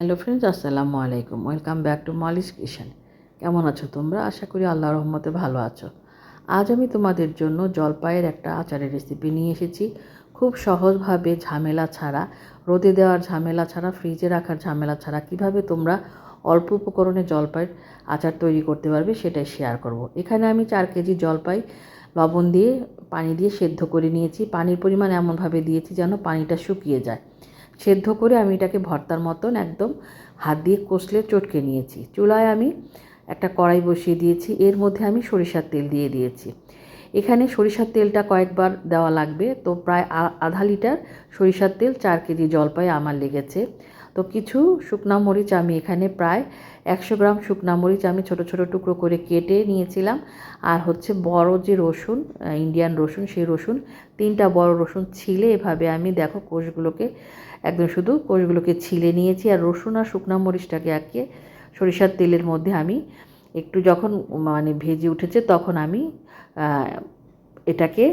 Hello friends আসসালামু আলাইকুম। Welcome back to Molly's kitchen কেমন আছো তোমরা? আশা করি আল্লাহ রহমতে ভালো আছো। আজ আমি তোমাদের জন্য জলপাইয়ের একটা আচারের রেসিপি নিয়ে এসেছি। খুব সহজভাবে ঝামেলা ছাড়া, রোদে দেওয়ার ঝামেলা ছাড়া ফ্রিজে রাখার ঝামেলা ছাড়া কীভাবে তোমরা অল্প উপকরণে জলপাইয়ের আচার তৈরি করতে পারবে সেটাই শেয়ার করব। এখানে আমি চার কেজি জলপাই লবণ দিয়ে, পানি দিয়ে সেদ্ধ করে নিয়েছি। পানির পরিমাণ এমনভাবে দিয়েছি যেন পানিটা শুকিয়ে যায়। সেদ্ধ করে আমি এটাকে ভর্তার মতন একদম হাত দিয়ে কষলে চটকে নিয়েছি। চুলায় আমি একটা কড়াই বসিয়ে দিয়েছি। এর মধ্যে আমি সরিষার তেল দিয়ে দিয়েছি। এখানে সরিষার তেলটা কয়েকবার দেওয়া লাগবে। তো প্রায় আধা লিটার সরিষার তেল চার কেজি জলপাই আমার লেগেছে। তো কিছু শুকনা মরিচ আমি এখানে প্রায় একশো গ্রাম শুকনা মরিচ আমি ছোট ছোট টুকরো করে কেটে নিয়েছিলাম। আর হচ্ছে বড় যে রসুন ইন্ডিয়ান রসুন, সেই রসুন, তিনটা বড় রসুন ছিলে এভাবে আমি দেখো কোষগুলোকে, একদম শুধু কোষগুলোকে ছিলে নিয়েছি। আর রসুন আর শুকনা মরিচটাকে একে সরিষার তেলের মধ্যে আমি একটু যখন মানে ভেজে উঠেছে তখন আমি এটাকে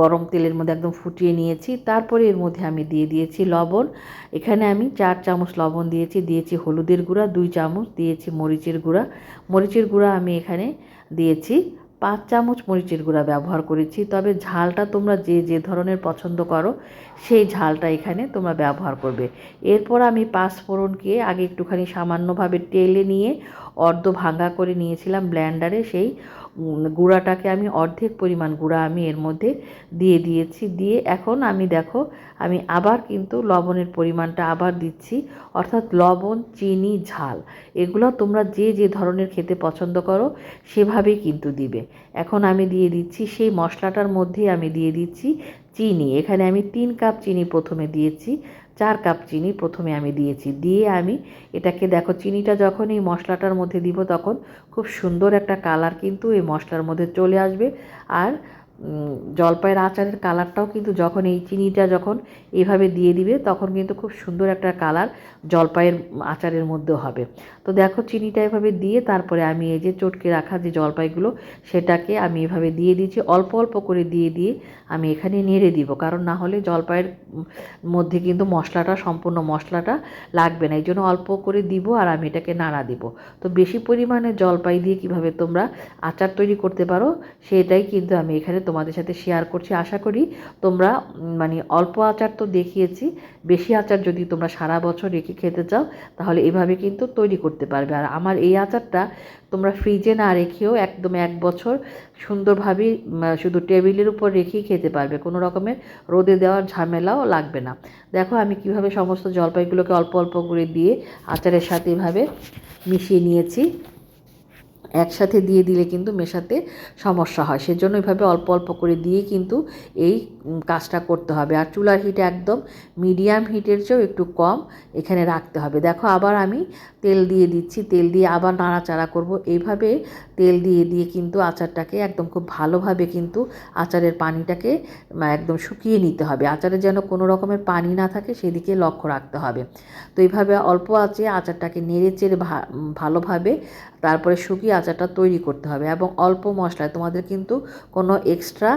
গরম তেলের মধ্যে একদম ফুটিয়ে নিয়েছি। তারপরে এর মধ্যে আমি দিয়ে দিয়েছি লবণ। এখানে আমি চার চামচ লবণ দিয়েছি দিয়েছি হলুদের গুঁড়া, দুই চামচ দিয়েছি মরিচের গুঁড়া। মরিচের গুঁড়া আমি এখানে দিয়েছি। পাঁচ চামচ মরিচের গুঁড়া ব্যবহার করেছি। তবে ঝালটা তোমরা যে যে ধরনের পছন্দ করো, সেই ঝালটা এখানে তোমরা ব্যবহার করবে। এরপর আমি পাঁচ ফোড়নকে আগে একটুখানি সামান্যভাবে টেলে নিয়ে অর্ধ ভাঙা করে নিয়েছিলাম ব্ল্যান্ডারে সেই গুঁড়াটাকে আমি অর্ধেক পরিমাণ গুঁড়া আমি এর মধ্যে দিয়ে দিয়েছি। দিয়ে এখন আমি দেখো, আমি আবার কিন্তু লবণের পরিমাণটা আবার দিচ্ছি। অর্থাৎ লবণ, চিনি, ঝাল, এগুলো তোমরা যে যে ধরনের খেতে পছন্দ করো, সেভাবেই কিন্তু দিবে। এখন আমি দিয়ে দিচ্ছি সেই মশলাটার মধ্যেই আমি দিয়ে দিচ্ছি চিনি। এখানে আমি তিন কাপ চিনি প্রথমে দিয়েছি, চার কাপ চিনি প্রথমে আমি দিয়েছি। দিয়ে আমি এটাকে দেখো, চিনিটা যখন এই মশলাটার মধ্যে দিব তখন খুব সুন্দর একটা কালার কিন্তু এই মশলার মধ্যে চলে আসবে। আর জলপাইয়ের আচারের কালারটাও কিন্তু যখন এই চিনিটা যখন এভাবে দিয়ে দিবে, তখন কিন্তু খুব সুন্দর একটা কালার জলপাইয়ের আচারের মধ্যেও হবে। তো দেখো চিনিটা এভাবে দিয়ে তারপরে আমি এই যে চটকে রাখা যে জলপাইগুলো, সেটাকে আমি এভাবে দিয়ে দিয়েছি অল্প অল্প করে দিয়ে দিয়ে আমি এখানে নেড়ে দিব, কারণ না হলে জলপাইয়ের মধ্যে কিন্তু মশলাটা, সম্পূর্ণ মশলাটা লাগবে না। এই জন্য অল্প করে দিব আর আমি এটাকে নাড়া দিব। তো বেশি পরিমাণে জলপাই দিয়ে কীভাবে তোমরা আচার তৈরি করতে পারো, সেটাই কিন্তু আমি এখানে তোমাদের সাথে শেয়ার করছি। আশা করি তোমরা মানে অল্প আচার তো দেখিয়েছি, বেশি আচার যদি তোমরা সারা বছর রেখে খেতে চাও, তাহলে এভাবে কিন্তু তৈরি করতে পারবে। আর আমার এই আচারটা তোমরা ফ্রিজে না রেখেও একদম এক বছর সুন্দরভাবে শুধু টেবিলের উপর রেখেই খেতে পারবে। কোনো রকমের রোদে দেওয়ার ঝামেলাও লাগবে না। দেখো আমি কীভাবে সমস্ত জলপাইগুলোকে অল্প অল্প করে দিয়ে আচারের সাথে এভাবে মিশিয়ে নিয়েছি। একসাথে দিয়ে দিলে কিন্তু মেশাতে সমস্যা হয়। সেজন্য এভাবে অল্প অল্প করে দিয়ে কিন্তু এই কাজটা করতে হবে। আর চুলার হিট একদম মিডিয়াম হিটের চেয়েও একটু কম এখানে রাখতে হবে। দেখো আবার আমি তেল দিয়ে দিচ্ছি। তেল দিয়ে আবার নাড়াচাড়া করব। এইভাবে তেল দিয়ে দিয়ে কিন্তু আচারটাকে একদম খুব ভালোভাবে কিন্তু আচারের পানিটাকে একদম শুকিয়ে নিতে হবে। আচারে যেন কোনো রকমের পানি না থাকে সেদিকে লক্ষ্য রাখতে হবে। তো এইভাবে অল্প আছে আচারটাকে নেড়ে চেড়ে ভালোভাবে তারপরে শুকিয়ে আচারটা তৈরি করতে হবে এবং অল্প মশলায় তোমাদের কিন্তু কোনো এক্সট্রা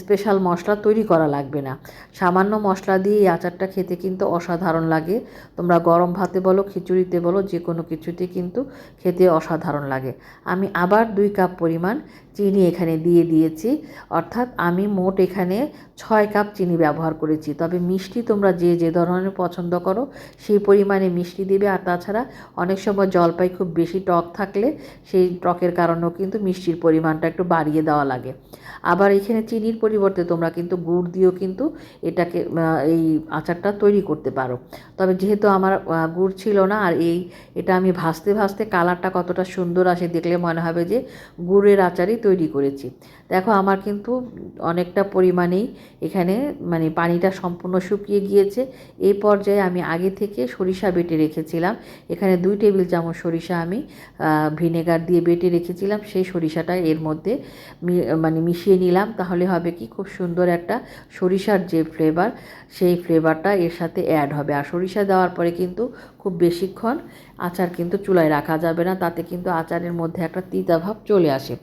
স্পেশাল মশলা তৈরি করা লাগবে না। সামান্য মশলা দিয়ে এই আচারটা খেতে কিন্তু অসাধারণ লাগে। তোমরা গরম ভাতে বলো, খিচুড়িতে বলো যে কোনো কিছুতে কিন্তু খেতে অসাধারণ লাগে। আমি আবার দুই কাপ পরিমাণ চিনি এখানে দিয়ে দিয়েছি। অর্থাৎ আমি মোট এখানে ছয় কাপ চিনি ব্যবহার করেছি। তবে মিষ্টি তোমরা যে যে ধরনের পছন্দ করো, সেই পরিমাণে মিষ্টি দিবে। আর তাছাড়া অনেক সময় জলপাই খুব বেশি টক থাকলে সেই টকের কারণেও কিন্তু মিষ্টির পরিমাণটা একটু বাড়িয়ে দেওয়া লাগে। আবার এখানে চিনির পরিবর্তে তোমরা কিন্তু গুড় দিয়েও কিন্তু এটাকে এই আচারটা তৈরি করতে পারো। তবে যেহেতু আমার গুড় ছিল না, আর এই, এটা আমি ভাসতে ভাসতে কালারটা কতটা সুন্দর আসে দেখলে মনে হবে যে গুড়ের আচারই তৈরি করেছি। দেখো, আমার কিন্তু অনেকটা পরিমাণেই এখানে মানে পানিটা সম্পূর্ণ শুকিয়ে গিয়েছে। এই পর্যায়ে আমি আগে থেকে সরিষা বেটে রেখেছিলাম। এখানে দুই টেবিল চামচ সরিষা আমি ভিনেগার দিয়ে বেটে রেখেছিলাম। সেই সরিষাটা এর মধ্যে মানে মিশিয়ে নিলাম। তাহলে হবে কি, খুব সুন্দর একটা সরিষার যে ফ্লেভার সেই ফ্লেভারটা এর সাথে অ্যাড হবে। আর সরিষা দেওয়ার পরে কিন্তু খুব বেশিক্ষণ আচার কিন্তু চুলায় রাখা যাবে না। তাতে কিন্তু আচারের মধ্যে একটা তিতাভাব চলে আসে।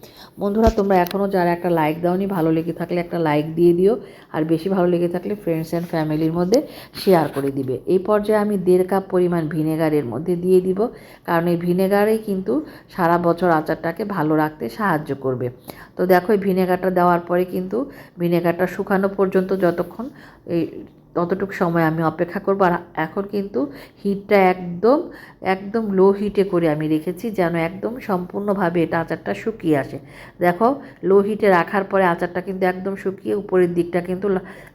বন্ধুরা, তোমরা এখনও যারা একটা লাইক দাওনি, ভালো লেগে থাকলে একটা লাইক দিয়ে দিও। আর বেশি ভালো লেগে থাকলে ফ্রেন্ডস অ্যান্ড ফ্যামিলির মধ্যে শেয়ার করে দিবে। এই পর্যায়ে আমি দেড় কাপ পরিমাণ ভিনেগারের মধ্যে দিয়ে দিব। কারণ এই ভিনেগারেই কিন্তু সারা বছর আচারটাকে ভালো রাখতে সাহায্য করবে। তো দেখো, এই ভিনেগারটা দেওয়ার পরে কিন্তু ভিনেগারটা শুকানো পর্যন্ত যতক্ষণ এই ততটুকু সময় আমি অপেক্ষা করব। আর এখন কিন্তু হিটটা একদম একদম লো হিটে করে আমি রেখেছি যেন একদম সম্পূর্ণভাবে এটা আচারটা শুকিয়ে আসে। দেখো লো হিটে রাখার পরে আচারটা কিন্তু একদম শুকিয়ে উপরের দিকটা কিন্তু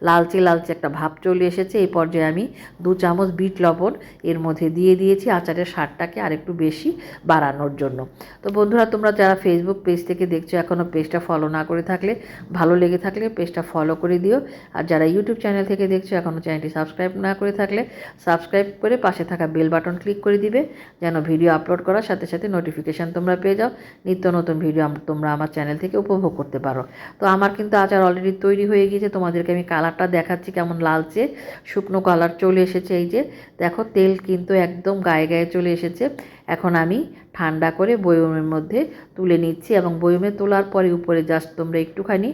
লালচে লালচে একটা ভাব চলে এসেছে। এই পর্যায়ে আমি দু চামচ বিট লবণ এর মধ্যে দিয়ে দিয়েছি আচারের স্বাদটাকে আরেকটু বেশি বাড়ানোর জন্য। তো বন্ধুরা, তোমরা যারা ফেসবুক পেজ থেকে দেখছ এখনও পেজটা ফলো না করে থাকলে, ভালো লেগে থাকলে পেজটা ফলো করে দিও। আর যারা ইউটিউব চ্যানেল থেকে দেখছ এখনও চ্যানেলটি সাবস্ক্রাইব না করে থাকলে সাবস্ক্রাইব করে পাশে থাকা বেল বাটন ক্লিক করে দিবে, যেন ভিডিও আপলোড করার সাথে সাথে নোটিফিকেশান তোমরা পেয়ে যাও। নিত্য নতুন ভিডিও তোমরা আমার চ্যানেল থেকে উপভোগ করতে পারো। তো আমার কিন্তু আচার অলরেডি তৈরি হয়ে গিয়েছে, তোমাদেরকে আমি কালারটা দেখাচ্ছি কেমন লালচে। শুকনো কালার চলে এসেছে এই যে, দেখো তেল কিন্তু একদম গায়ে গায়ে চলে এসেছে। এখন আমি ঠান্ডা করে বয়মের মধ্যে তুলে নিচ্ছি এবং বয়মে তোলার পরে উপরে জাস্ট তোমরা একটুখানি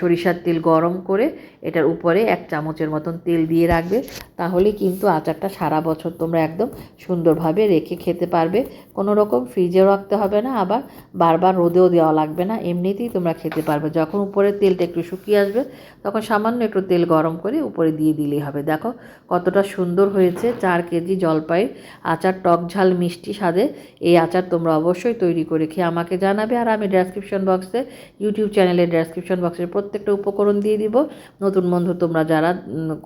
সরিষার তেল গরম করে এটার উপরে এক চামচের মতন তেল দিয়ে রাখবে। তাহলে কিন্তু আচারটা সারা বছর তোমরা একদম সুন্দরভাবে রেখে খেতে পারবে। কোনো রকম ফ্রিজেও রাখতে হবে না, আবার বারবার রোদেও দেওয়া লাগবে না। এমনিতেই তোমরা খেতে পারবে। যখন উপরে তেলটা একটু শুকিয়ে আসবে, তখন সামান্য একটু তেল গরম করে উপরে দিয়ে দিলেই হবে। দেখো কতটা সুন্দর হয়েছে চার কেজি জলপাই আচার টক ঝাল মিষ্টি স্বাদে। এই আচার তোমরা অবশ্যই তৈরি করে খেয়ে আমাকে জানাবে আর আমি ডেসক্রিপশন বক্সে ইউটিউব চ্যানেলের ডেসক্রিপশন বক্সের প্রত্যেকটা উপকরণ দিয়ে দিব। নতুন বন্ধু তোমরা যারা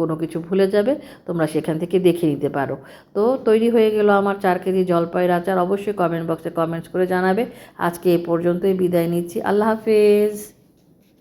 কোনো কিছু ভুলে যাবে, তোমরা সেখান থেকে দেখে নিতে পারো। তো তৈরি হয়ে গেল আমার চার কেজি জলপাইয়ের আচার। অবশ্যই কমেন্ট বক্সে কমেন্টস করে জানাবে। আজকে এ পর্যন্তই বিদায় নিচ্ছি। আল্লাহ হাফেজ।